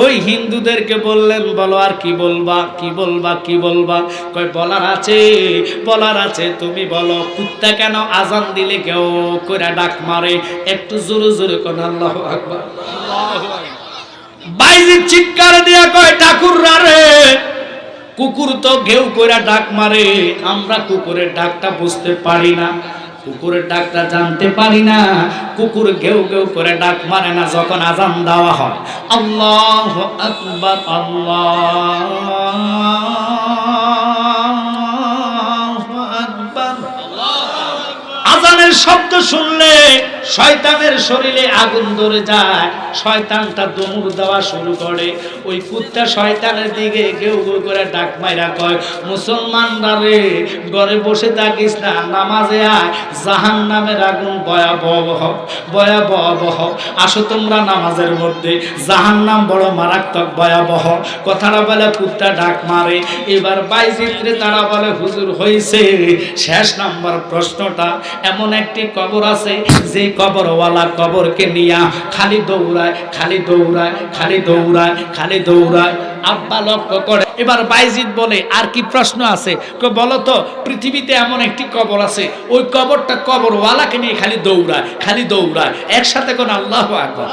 ওই হিন্দুদেরকে বললেন, বলো আর কি বলবা? কি বলবা? কি বলবা? কয়, বলার আছে বলার আছে। তুমি বলো, কুত্তা কেন আজান দিলে কেউ করে ডাক মারে? একটু জোরে জোরে কোন, আল্লাহ আকবার বাইজি চিৎকার দিয়া কয়, ঠাকুররা রে, কুকুর তো ঘেউ কইরা ডাক মারে। আমরা কুকুরের ডাকটা বুঝতে পারি না। কুকুরের ডাকটা জানতে পারি না। কুকুর ঘেউ ঘেউ করে ডাক মারে না যখন আজান দেওয়া হয়। আল্লাহ আকবার, আল্লাহ আজানের শব্দ শুনলে শয়তানের শরীরে আগুন ধরে যায়। শয়তানটা দমুর দেওয়া শুরু করে। ওই কুত্তা শয়তানের দিকে কেউ কেউ করে ডাক মাইরা কয়, মুসলমানরা রে, ঘরে বসে থাকিস না, নামাজে আয়। জাহান নামের আগুন ভয়াবহ ভয়াবহ। আসো তোমরা নামাজের মধ্যে। জাহান নাম বড় মারাত্মক ভয়াবহ। কথাটা বলে কুত্তা ডাক মারে। এবার বাইজিত্রে তারা বলে, হুজুর হয়েছে শেষ নাম্বার প্রশ্নটা এমন একটি কবর আছে যে কবরওয়ালা কবরকে নিয়া খালি দৌড়ায় খালি দৌড়ায় খালি দৌড়ায় খালি দৌড়ায়। আব্বা লক্ষ্য করে এবার বাইজিৎ বলে আর কি প্রশ্ন আছে? বলো তো পৃথিবীতে এমন একটি কবর আছে ওই কবরটা কবরওয়ালাকে নিয়ে খালি দৌড়ায় খালি দৌড়ায় একসাথে কোন আল্লাহ আকবার?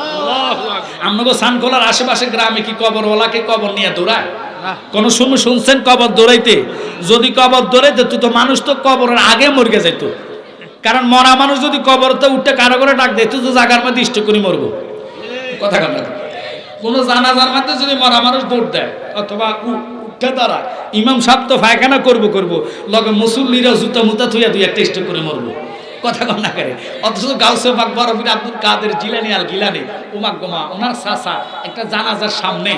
আপনাকে সানকোলার আশেপাশে গ্রামে কি কবরওয়ালাকে কবর নিয়ে দৌড়ায়? কোন সময় শুনছেন কবর দৌড়াইতে? যদি কবর দৌড়াইতে তুই তো মানুষ তো কবরের আগে মরগে যেত। কারণ মরা মানুষ যদি কবরতে উঠতে কারও করে ডাক দেয়, তুই তো জাগার মধ্যে ইষ্ট করে মরবো। কথা কথা কোন জানাজার মধ্যে যদি মরা মানুষ দৌড় দেয়, অথবা উঠে দাঁড়ায়, ইমাম সাহেব তো ফায়খানা করব করব। লগে মুসল্লিরা জুতা মুতা থুইয়া দুই একটা ইষ্ট করে মরবো। কথা কন না করে অথচ গাউসে পাক বরফির আব্দুল কাদের জিলানি আল গিলানি, উমাক গোমা, ওনার সাসা একটা জানাজার সামনে,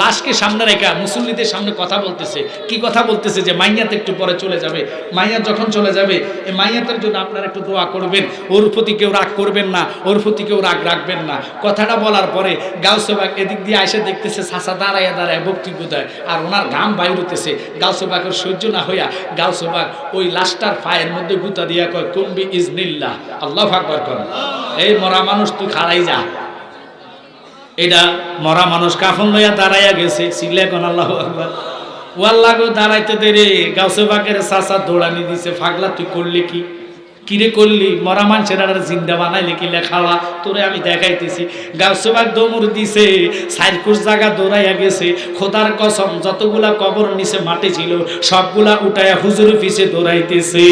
লাশকে সামনে রেখা, মুসল্লিদের সামনে কথা বলতেছে। কি কথা বলতেছে যে মাইয়াতে একটু পরে চলে যাবে। মাইয়া যখন চলে যাবে এই মাইয়াতের জন্য আপনারা একটু দোয়া করবেন। ওর প্রতি কেউ রাগ করবেন না, ওর প্রতি কেউ রাগ রাখবেন না। কথাটা বলার পরে গাউসেবাগ এদিক দিয়ে এসে দেখতেছে সাসা দাঁড়াইয়া দাঁড়ায় বক্তব্য দেয়, আর ওনার ঘাম বাইর হতেছে গাউসেবাগের সহ্য না হইয়া গাউসেবাগ ওই লাশটার পায়ের মধ্যে গুতা দিয়া কয় কুম্বি ইজনিল্লাহ আল্লাহ আকবার কর। এই মরা মানুষ তুই খাড়াই যা। এটা মরা মানুষ কাফন লইয়া দাঁড়াইয়া গেছে সিলে কোন আল্লাহ আকবার। ও আল্লাহ গো, দাঁড়াইতে দেরে। গাউসে বাকের চাচা দৌড়ানি দিছে, ফাগলা, তুই করলি কি? কিরে করলি? মরা মানুষের আর জিন্দা বানাইলে কি লেখাওয়া তোরে আমি দেখাইতেছি। গাউসেবাগ দমুর দিছে সাইরকুশ জায়গা দৌড়াইয়া গেছে। খোদার কসম, যতগুলা কবর নিচে মাটি ছিল, সবগুলা উঠাইয়া হুজুর পিছে দৌড়াইতেছে।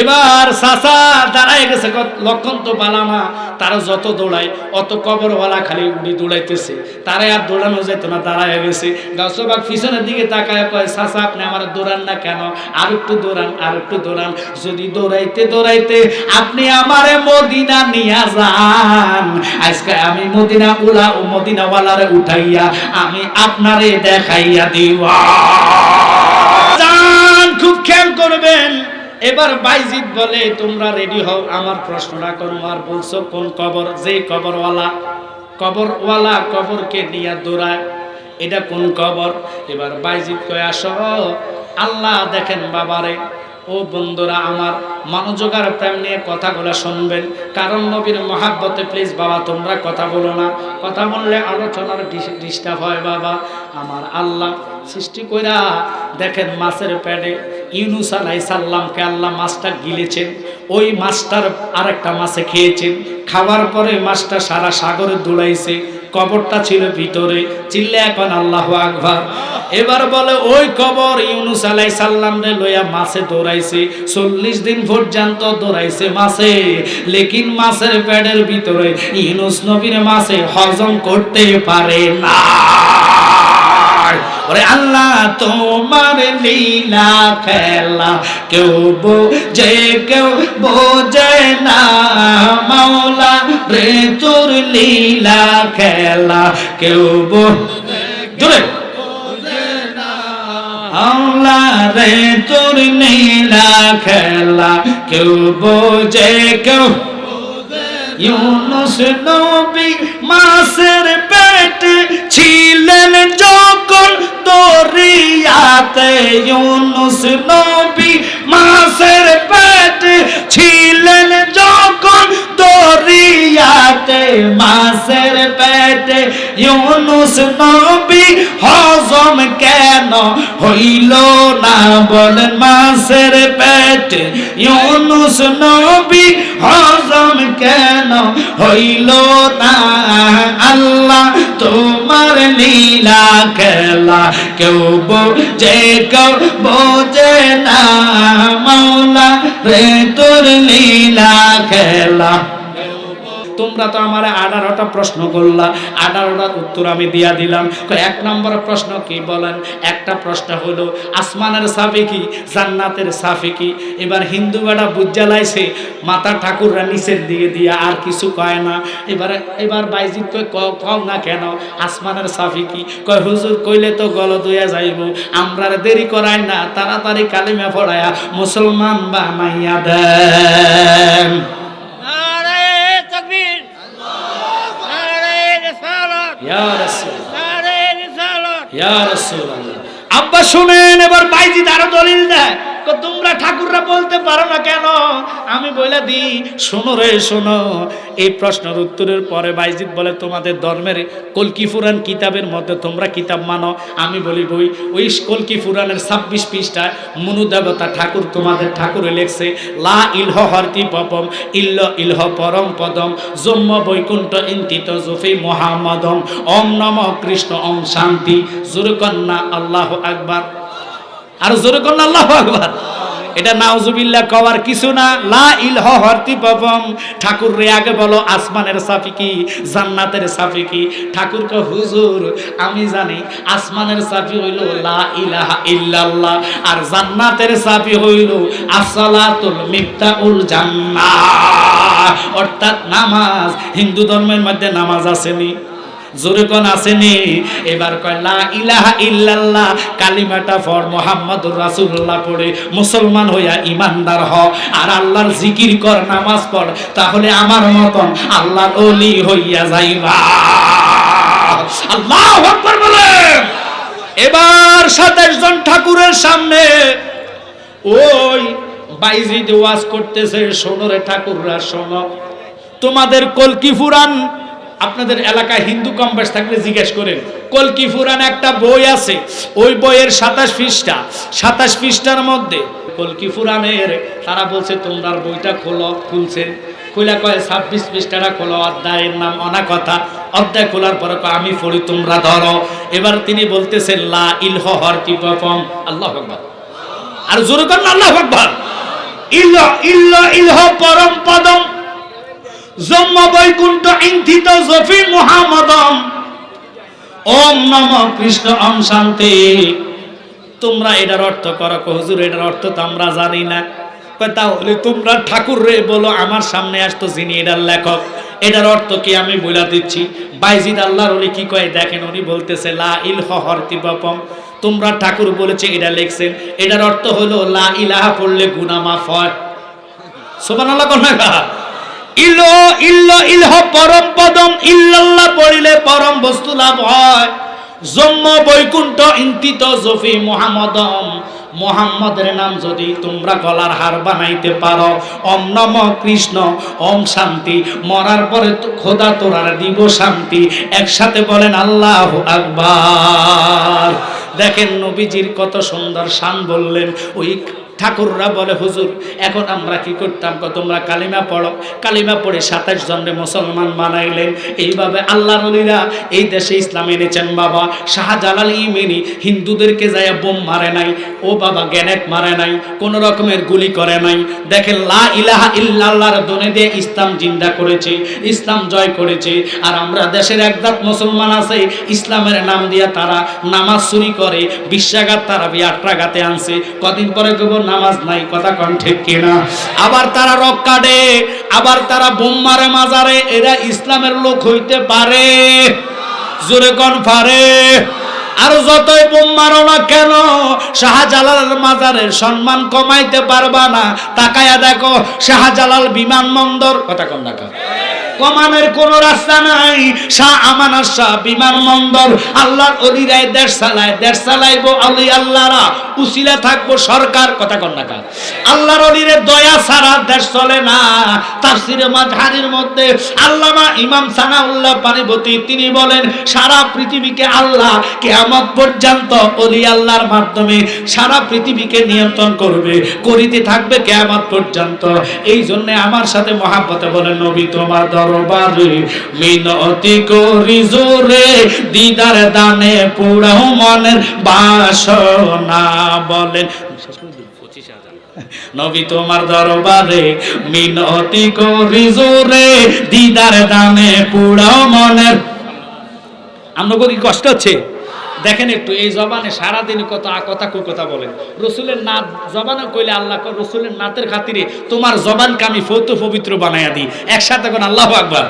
এবার সাসা দাঁড়ায় গেছে লক্ষণ তো বালানা তারা যত দৌড়ায়, অত কবরওয়ালা খালি উড়ি দৌড়াইতেছে। তারাই আর দৌড়ানো যেত না, দাঁড়ায় গেছে। গাছবাগ পিছনের দিকে তাকায় কয়, সাসা, আপনি আমার দৌড়ান না কেন? আর একটু দৌড়ান, আর একটু দৌড়ান। যদি দৌড়াইতে দৌড়াইতে আপনি আমারে মদিনা নিয়া যান। আজকে আমি মদিনা উলা ও মদিনাওয়ালারে উঠাইয়া আমি আপনারে দেখাইয়া দিবা যান, খুব খেয়াল করবেন। এবার বাইজিদ বলে, তোমরা রেডি হও, আমার প্রশ্নটা করো, আর বলছো কোন কবর? যে কবরওয়ালা কবরওয়ালা কবরকে নিয়ে দৌড়ায়, এটা কোন কবর? এবার বাইজিদ কয়ে, আসো, আল্লাহ দেখেন বাবারে, ও বন্ধুরা আমার মনোযোগার প্রেম নিয়ে কথাগুলো শুনবেন, কারণ নবীর মহাব্বতে প্লিজ বাবা, তোমরা কথা বলো না, কথা বললে আলোচনার ডিস্টার্ব হয় বাবা, আমার আল্লাহ সৃষ্টি কইরা দেখেন মাছের প্যাডে ইউনুস আলাই সাল্লামকে আল্লাহ মাছটা গিলেছেন, ওই মাছটার আরেকটা মাছে খেয়েছেন। খাবার পরে মাছটা সারা সাগরে দৌড়াইছে কবরটা ছিল ভিতরে, চিল্লে এখন আল্লাহ আকবার। এবার বলে, ওই কবর ইউনুস আলাই সাল্লাম রে লইয়া মাছে দৌড়াইছে, চল্লিশ দিন পর্যন্ত দৌড়াইছে মাছে। লেকিন মাছের প্যাডের ভিতরে ইউনুস নবীর মাছে হজম করতে পারে না। ওরে আল্লাহ, তোমার লীলা খেলা কেউ বোঝে কেউ বোঝে না মাওলা রে তোর লীলা খেলা কেউ বোঝে জোরে। রে তোর নীলা খেলা কেউ বোঝে, কেউ ইউনুস নবী মাসের পেটে ছিলেন যখন দরিয়াতে ইউনুস নবী মাসের পেটে ছিলেন যখন দরিয়াতে মাসের পেটে ইউনুস নবী হজম কেন হইল না বলেন মাসের পেটে ইউনুস নবী হজম কেন হইল না আল্লাহ, তোমার লীলা খেলা কেউ বোঝে কেউ বোঝে না। মৌলা রে, তোর লীলা খেলা তোমরা তো আমার আঠারোটা প্রশ্ন করলা। আঠারোটার উত্তর আমি দিয়া দিলাম। এক নম্বর প্রশ্ন কি বলেন? একটা প্রশ্ন হলো, আসমানের সাফে কি? জান্নাতের সাফে কি? এবার হিন্দু বেড়া বুজ্জালাইছে, মাতা ঠাকুররা নিচের দিকে দিয়া আর কিছু কয় না। এবার এবার বাইজিৎ কয়, ক- কও না কেন? আসমানের সাফে কি? কয়, হুজুর কইলে তো গল দুয়া যাইব। আমরা দেরি করাই না, তাড়াতাড়ি কালিমা পড়ায়া মুসলমান বা বানাইয়া দেন। আব্বা শুনেন এবার বাইজি আরও দলিল দেয়। তোমরা ঠাকুররা বলতে পারো না কেন? আমি বলে দিই, শোনো রে, শোনো। এই প্রশ্নের উত্তরের পরে বাইজিদ বলে, তোমাদের ধর্মের কলকি ফুরান কিতাবের মধ্যে তোমরা কিতাব মানো। আমি বলি, বই, ওই কলকি ফুরানের ছাব্বিশ পৃষ্ঠা মনু দেবতা ঠাকুর তোমাদের ঠাকুরে লেখছে, লা ইলহ হরতি পপম, ইল্ল ইলহ পরম পদম, জম্ম বৈকুণ্ঠ ইন্তিত জুফি মহামদম ওম নম কৃষ্ণ, ওম শান্তি, জুরকন্যা আল্লাহ আকবার আর জোরকন্যা আল্লাহ আকবার। এটা নাউজুবিল্লাহ কওয়ার কিছু না। লা ইলহ হরতি পবম ঠাকুর রে আগে বলো, আসমানের সাফি কি, জান্নাতের সাফি কি? ঠাকুর কে, হুজুর, আমি জানি আসমানের সাফি হইল লা ইলাহা ইল্লাল্লাহ, আর জান্নাতের সাফি হইল আসসালাতুল মিফতাউল জান্নাহ। অর্থাৎ নামাজ, হিন্দু ধর্মের মধ্যে নামাজ আসেনি। জোরে কোন আসেনি। এবার কয়, লা ইলাহা ইল্লাল্লাহ। কালিমাটা ফর মোহাম্মদুর রাসূলুল্লাহ পড়ে, মুসলমান হইয়া ইমানদার হ আর আল্লাহর জিকির কর, নামাজ পড়। তাহলে আমার মতন আল্লাহর ওলি হইয়া যাইবা। আল্লাহু আকবার বলেন। এবার 27 জন ঠাকুরের সামনে ওই বাইজিদ ওয়াজ করতেছে সোনরে ঠাকুররা, শোনো। তোমাদের কলকি ফুরান আপনাদের এলাকায় হিন্দু কম্পাস থাকলে জিজ্ঞেস করেন কলকি ফুরান একটা বই আছে? ওই বইয়ের সাতাশ পৃষ্ঠা, সাতাশ পৃষ্ঠার মধ্যে কলকি ফুরানের? তারা বলছে তোমরা বইটা খোলো, খুলছে। খুলে কয়, ছাব্বিশ পৃষ্ঠাটা খোলো, অধ্যায়ের নাম অনা কথা অধ্যায় খোলার পরে কয়, আমি পড়ি, তোমরা ধরো। এবার তিনি বলতেছেন, লা ইলহ হর কি আল্লাহ আকবার। আর জোরে করেন আল্লাহ আকবার। ইল্ল ইল্ল ইলহ, পরম পদম। জম্ম বৈকুণ্ঠ ইন্থিত জফি মুহাম্মদম। ওম নম কৃষ্ণ ওম শান্তি। তোমরা এটার অর্থ করো হুজুর, এটার অর্থ তো আমরা জানি না। তাহলে তোমরা ঠাকুর রে বলো, আমার সামনে আসতো যিনি এটার লেখক। এটার অর্থ কি আমি বলে দিচ্ছি? বাইজিদ আল্লাহর উনি কি কয়? দেখেন, উনি বলতেছে, লা ইলহ হরতি বাপম তোমরা ঠাকুর বলেছে, এটা লিখছেন। এটার অর্থ হলো, লা ইলাহা পড়লে গুনাহ মাফ হয়। সুবহানাল্লাহ কোন ইল ইল্ল ইলহ, পরম পদম, ইল্লাল্লাহ পড়িলে পরম বস্তু লাভ হয়। জম্ম বৈকুণ্ঠ ইন্তিত জফি মুহাম্মদম। মোহাম্মদের নাম যদি তোমরা গলার হার বানাইতে পারো, ওম নম কৃষ্ণ, ওম শান্তি। মরার পরে খোদা তোরার দিব শান্তি। একসাথে বলেন, আল্লাহ আকবার। দেখেন নবীজির কত সুন্দর শান বললেন, ওই ঠাকুররা বলে, হুজুর, এখন আমরা কি করতাম কো তোমরা কালিমা পড়ো। কালিমা পড়ে সাতাশ জনরে মুসলমান বানাইলেন। এইভাবে আল্লাহ নলীরা এই দেশে ইসলাম এনেছেন, বাবা। শাহজালাল ইমেনি হিন্দুদেরকে যায় বোম মারে নাই, ও বাবা, গ্যানেট মারে নাই, কোন রকমের গুলি করে নাই। দেখেন, লা ইলাহা ইল্লাল্লাহর দনে দিয়ে ইসলাম জিন্দা করেছে, ইসলাম জয় করেছে। আর আমরা দেশের একদাত মুসলমান আছে, ইসলামের নাম দিয়া তারা নামাজ চুরি করে বিশ্বাঘাত তারা বিয়াট্রাঘাতে আনছে। কদিন পরে কেবল নামাজ নাই, কথা কন ঠিক কিনা? আবার তারা রক কাটে আবার তারা বোম মারে মাজারে, এরা ইসলামের লোক হইতে পারে। জোরে কন পারে আর যতই বোম মারো না কেন, শাহজালালের মাজারের সম্মান কমাইতে পারবা না। তাকায়া দেখো, শাহজালাল বিমানবন্দর, কথা কন দেখা কমানের কোন রাস্তা নাই। শাহ আমানার শাহ বিমানবন্দর। আল্লাহর অলিরায় দেশ চালায়, দেশ চালাইবো আলি আল্লাহরা। উসিলা থাকব সরকার, কথা কন না আল্লাহর অলিরে দয়া ছাড়া দেশ চলে না। তাফসিরে মাঝহারির মধ্যে আল্লামা ইমাম সানাউল্লাহ পানিবতী, তিনি বলেন, সারা পৃথিবীকে আল্লাহ কেয়ামত পর্যন্ত অলি আল্লাহর মাধ্যমে সারা পৃথিবীকে নিয়ন্ত্রণ করবে, করিতে থাকবে কেয়ামত পর্যন্ত। এই জন্য আমার সাথে মহাব্বতে বলেন, নবী তোমার দরবারে মিনতি করি জোরে, দিদার দানে পুরাও মনের বাসনা বলেন নবী তোমার দরবারে মিনতি করি জোরে, দিদার দানে পুরাও মনের আমরা কি কষ্ট হচ্ছে? দেখেন একটু, এই জবানে সারাদিন কত কথা কু কথা বলেন। রসুলের নাত জবানে কইলে আল্লাহ রসুলের নাতের খাতিরে তোমার জবানকে আমি ফৌত পবিত্র বানাইয়া দিই। একসাথে কোন, আল্লাহ আকবার।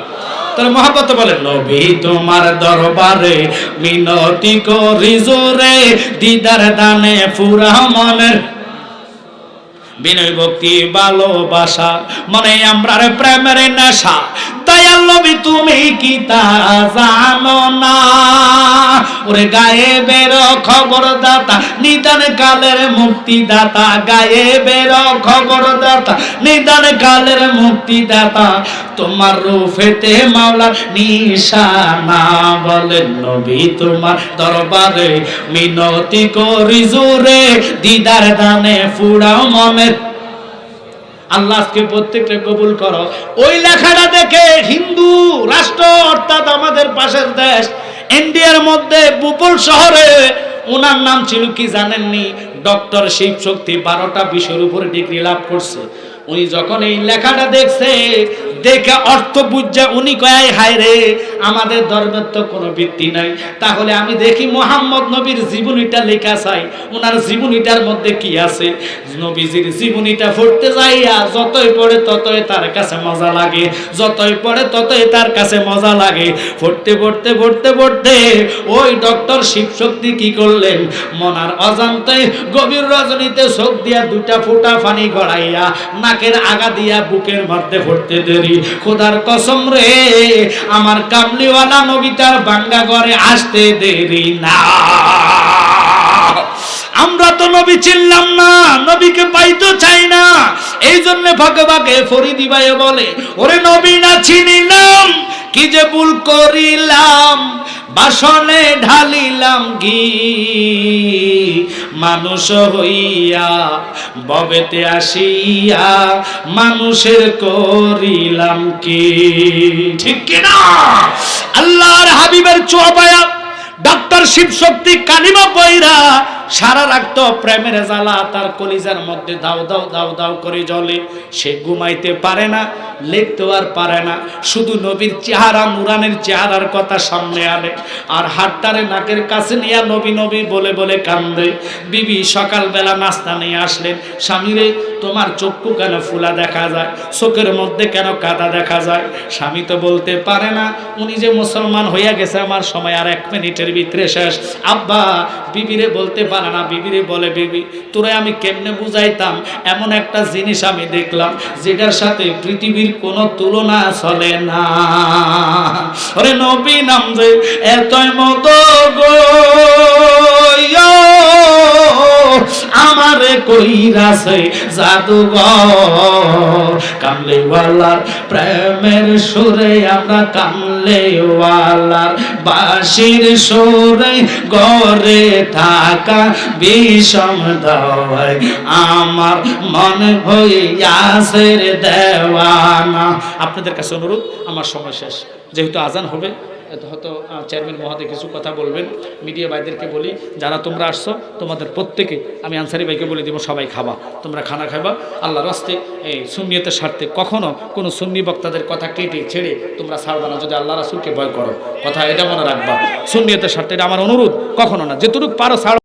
তাহলে মহাব্বত বলেন, নবী তোমার দরবারে মিনতি করি জোরে, দিদার দানে পুরা মনের বিনয় ভক্তি, ভালোবাসা। মনে আমরা প্রেমের নেশা তুমি কি তা জানো না? ওরে গায়ে বের খবর দাতা নিদান কালের মুক্তি দাতা গায়ে বের খবর দাতা নিদান কালের মুক্তি দাতা তোমার রূপেতে নিশানা নবী, তোমার দরবারে মিনতি করি জোরে, দিদার দানে ফুড়াও মনের আল্লাহ আজকে প্রত্যেকটা কবুল করো। ওই লেখাটা দেখে হিন্দু রাষ্ট্র, অর্থাৎ আমাদের পাশের দেশ, ইন্ডিয়ার মধ্যে বুপুল শহরে, ওনার নাম ছিল কি জানেননি? ডক্টর শিব শক্তি বারোটা বিষয়ের উপরে ডিগ্রি লাভ করছে। উনি যখন এই লেখাটা দেখছে, দেখে অর্থ বুঝা উনি কয় হায় রে, আমাদের ধর্মের তো কোনো ভিত্তি নাই। তাহলে আমি দেখি মোহাম্মদ নবীর জীবনীটা লেখা চাই। ওনার জীবনীটার মধ্যে কি আছে? নবীজির জীবনীটা পড়তে যাইয়া যতই পড়ে ততই তার কাছে মজা লাগে। যতই পড়ে ততই তার কাছে মজা লাগে। পড়তে পড়তে পড়তে পড়তে ওই ডক্টর শিবশক্তি কি করলেন? মনার অজান্তে গভীর রজনীতে চোখ দিয়া দুটা ফুটা পানি গড়াইয়া নাকের আগা দিয়া বুকের মধ্যে পড়তে দেরি। খোদার কসম রে, আমার কামলিওয়ালা নবীটার বাঙ্গা ঘরে আসতে দেরি না। আমরা তো নবী চিনলাম না, নবীকে পাইতো চাই না। এই জন্য ভাগে ভাগে ফরিদি ভাই বলে, ওরে নবী না চিনিলাম, কি যে ভুল করিলাম, বাসনে ঢালিলাম ঘি মানুষ হইয়া ববেতে আসিয়া মানুষের করিলাম কি? ঠিক কিনা? আল্লাহর হাবিবের চোপায়া ডক্টর শিব শক্তি কালিমা পয়রা সারা রাখতো প্রেমের জ্বালা তার কলিজার মধ্যে দাও দাও দাও দাও করে জলে সে ঘুমাইতে পারে না, লিখতেও আর পারে না। শুধু নবীর চেহারা, নুরানের চেহারার কথা সামনে আনে। আর হাতটারে নাকের কাছে নিয়ে নবী নবী বলে বলে কান্দে। বিবি সকালবেলা নাস্তা নিয়ে আসলেন। স্বামীরে তোমার চক্ষু কেন ফুলা দেখা যায়? চোখের মধ্যে কেন কাদা দেখা যায়? স্বামী তো বলতে পারে না, উনি যে মুসলমান হইয়া গেছে, আমার সময় আর এক মিনিটের ভিতরে শেষ। আব্বা বিবিরে বলতে পারে না বিবিরে বলে, বিবি, তোরে আমি কেমনে বুঝাইতাম? এমন একটা জিনিস আমি দেখলাম, যেটার সাথে পৃথিবীর কোনো তুলনা চলে না। ওরে নবী নাম যে, এতই মতো গো আমারে কইরাছে জাদুঘর। কামলেওয়ালার প্রেমের সুরে আমরা কামলেওয়ালার সুরে গড়ে থাকা বিষম দাওয়ায় আমার মন হইয়াছে দেওয়ানা। আপনাদের কাছে অনুরোধ, আমার সময় শেষ। যেহেতু আজান হবে হয়তো চেয়ারম্যান মহাদে কিছু কথা বলবেন। মিডিয়া ভাইদেরকে বলি, যারা তোমরা আসছো, তোমাদের প্রত্যেকে আমি আনসারি ভাইকে বলে দিব, সবাই খাবা। তোমরা খানা খাবা আল্লাহ রাস্তে, এই সুন্নিয়তের স্বার্থে কখনো কোনো সুন্নি বক্তাদের কথা কেটে ছেড়ে তোমরা ছাড়বা না। যদি আল্লাহ রাসুলকে ভয় করো, কথা এটা মনে রাখবা। সুন্নিয়তের স্বার্থে এটা আমার অনুরোধ, কখনো না। যেটুকু পারো ছাড়।